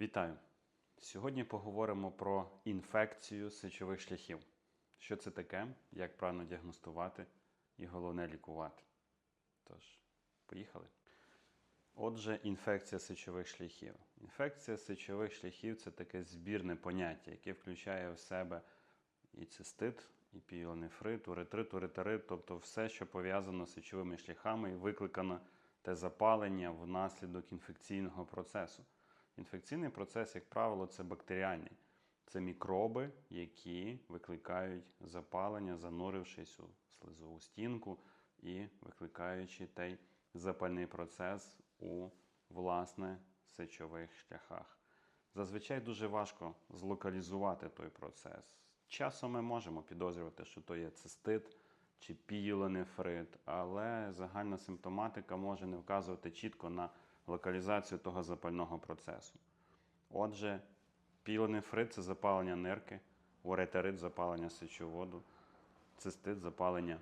Вітаю! Сьогодні поговоримо про інфекцію сечових шляхів. Що це таке, як правильно діагностувати і головне лікувати. Тож, поїхали. Отже, інфекція сечових шляхів. Інфекція сечових шляхів це таке збірне поняття, яке включає в себе і цистит, і піонефрит, уретрит, уретерит, тобто все, що пов'язано з сечовими шляхами і викликано те запалення внаслідок інфекційного процесу. Інфекційний процес, як правило, це бактеріальний. Це мікроби, які викликають запалення, занурившись у слизову стінку і викликаючи той запальний процес у власне сечових шляхах. Зазвичай дуже важко злокалізувати той процес. Часом ми можемо підозрювати, що то є цистит чи пієлонефрит, але загальна симптоматика може не вказувати чітко на локалізацію того запального процесу. Отже, піленефрит це запалення нирки, уретерит запалення сечоводу, цистит запалення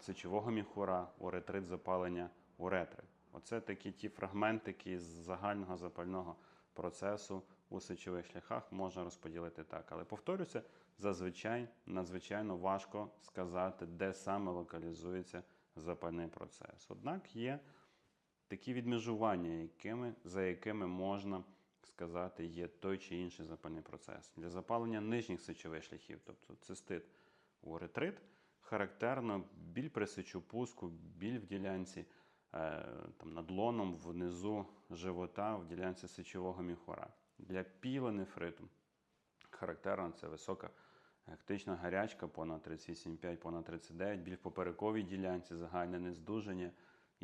сечового міхура, уретрит запалення уретри. Оце такі ті фрагментики з загального запального процесу у сечових шляхах можна розподілити так. Але повторюся, зазвичай надзвичайно важко сказати, де саме локалізується запальний процес. Однак є такі відмежування, якими, за якими можна сказати, є той чи інший запальний процес. Для запалення нижніх сечових шляхів, тобто цистит, уретрит, характерно біль при сечопуску, біль в ділянці е, там, над лоном, внизу живота, в ділянці сечового міхора. Для піленефриту характерно це висока гектична гарячка, понад 38,5, понад 39, біль в поперековій ділянці, загальне нездужання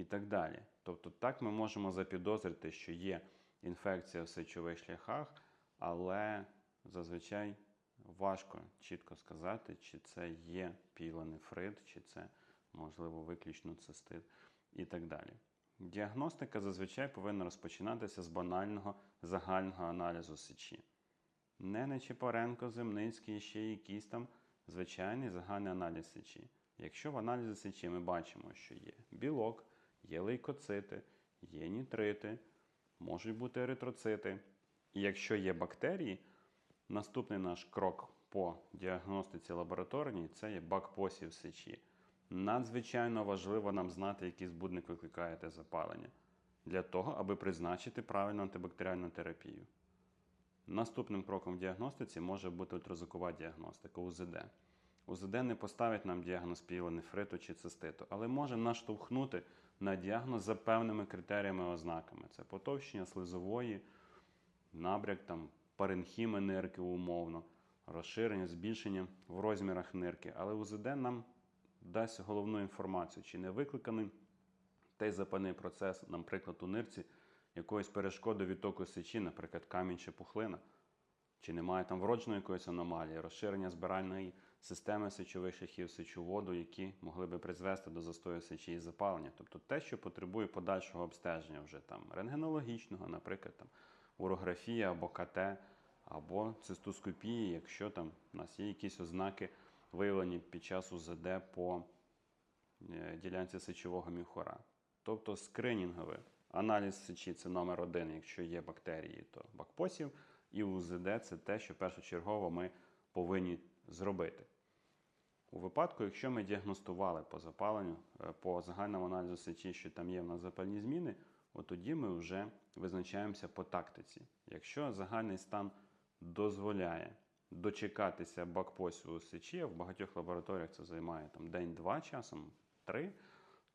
і так далі. Тобто, так ми можемо запідозрити, що є інфекція в сечових шляхах, але зазвичай важко чітко сказати, чи це є пілонефрит, чи це можливо виключно цистит і так далі. Діагностика зазвичай повинна розпочинатися з банального загального аналізу сечі. Не Нечипоренко, Земницький ще якийсь там звичайний загальний аналіз сечі. Якщо в аналізі сечі ми бачимо, що є білок, є лейкоцити, є нітрити, можуть бути еритроцити. І якщо є бактерії, наступний наш крок по діагностиці лабораторній це є бакпосів сечі. Надзвичайно важливо нам знати, який збудник викликає те запалення, для того, аби призначити правильну антибактеріальну терапію. Наступним кроком в діагностиці може бути ультразвукова діагностика УЗД. УЗД не поставить нам діагноз піленефриту чи циститу, але може наштовхнути на діагноз за певними критеріями ознаками. Це потовщення слизової, набряк там, паренхіми нирки умовно, розширення, збільшення в розмірах нирки. Але УЗД нам дасть головну інформацію, чи не викликаний той запальний процес, наприклад, у нирці якоїсь перешкоди відтоку сечі, наприклад, камінь чи пухлина. Чи немає там вродженої якоїсь аномалії, розширення збиральної системи сечових шляхів сечоводу, які могли би призвести до застою сечі і запалення. Тобто те, що потребує подальшого обстеження, вже там рентгенологічного, наприклад, там урографія або КТ, або цистоскопії, якщо там у нас є якісь ознаки, виявлені під час УЗД по е, ділянці сечового міхора. Тобто скринінговий аналіз сечі це номер один, якщо є бактерії, то бакпосів. І УЗД це те, що першочергово ми повинні зробити. У випадку, якщо ми діагностували по запаленню, е, по загальному аналізу сечі, що там є в нас запальні зміни, от тоді ми вже визначаємося по тактиці. Якщо загальний стан дозволяє дочекатися бакпосіву сечі, а в багатьох лабораторіях це займає там, день-два часом, три,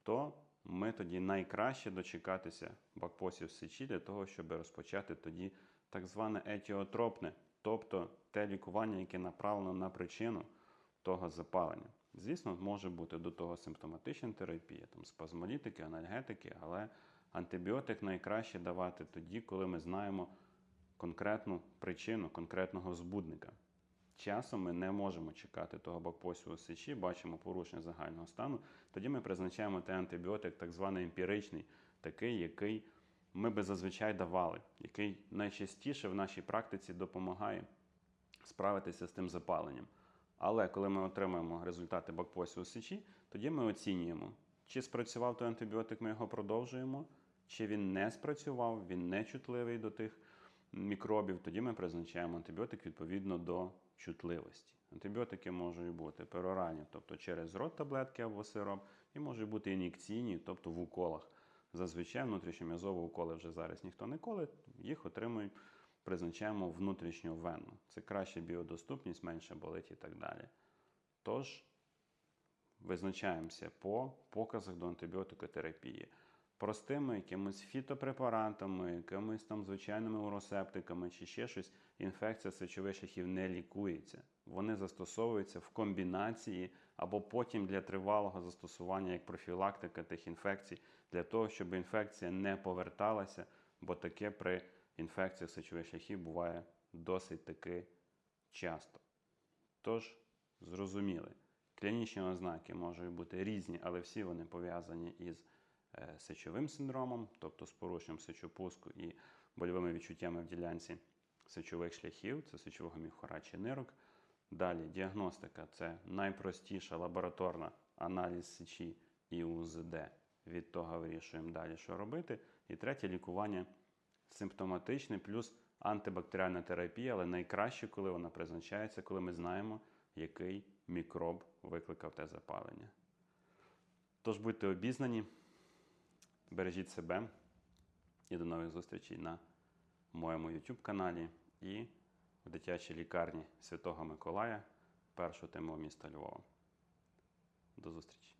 то ми тоді найкраще дочекатися бакпосів сечі для того, щоб розпочати тоді так зване етіотропне, тобто те лікування, яке направлено на причину того запалення. Звісно, може бути до того симптоматична терапія, там спазмолітики, анальгетики, але антибіотик найкраще давати тоді, коли ми знаємо конкретну причину конкретного збудника. Часом ми не можемо чекати того бакпосіву сечі, бачимо порушення загального стану. Тоді ми призначаємо той антибіотик, так званий емпіричний, такий, який ми би зазвичай давали, який найчастіше в нашій практиці допомагає справитися з тим запаленням. Але коли ми отримуємо результати бакпосіву сечі, тоді ми оцінюємо, чи спрацював той антибіотик, ми його продовжуємо, чи він не спрацював, він не чутливий до тих мікробів, тоді ми призначаємо антибіотик відповідно до чутливості. Антибіотики можуть бути пероральні, тобто через рот таблетки або сироп, і можуть бути ін'єкційні, тобто в уколах. Зазвичай внутрішньом'язові уколи вже зараз ніхто не колить, їх отримують, призначаємо внутрішню вену. Це краща біодоступність, менше болить і так далі. Тож визначаємося по показах до антибіотикотерапії. Простими якимись фітопрепаратами, якимись там звичайними уросептиками чи ще щось, інфекція сечових шляхів не лікується. Вони застосовуються в комбінації або потім для тривалого застосування як профілактика тих інфекцій, для того, щоб інфекція не поверталася, бо таке при інфекціях сечових шляхів буває досить таки часто. Тож, зрозуміли, клінічні ознаки можуть бути різні, але всі вони пов'язані із е, сечовим синдромом, тобто з порушенням сечопуску і больовими відчуттями в ділянці сечових шляхів, це сечового міхора чи нирок. Далі діагностика це найпростіша лабораторна аналіз сечі і УЗД. Від того вирішуємо далі, що робити. І третє лікування симптоматичне плюс антибактеріальна терапія, але найкраще, коли вона призначається, коли ми знаємо, який мікроб викликав те запалення. Тож будьте обізнані, бережіть себе і до нових зустрічей на моєму YouTube каналі і в дитячій лікарні Святого Миколая, першого тему міста Львова. До зустрічі!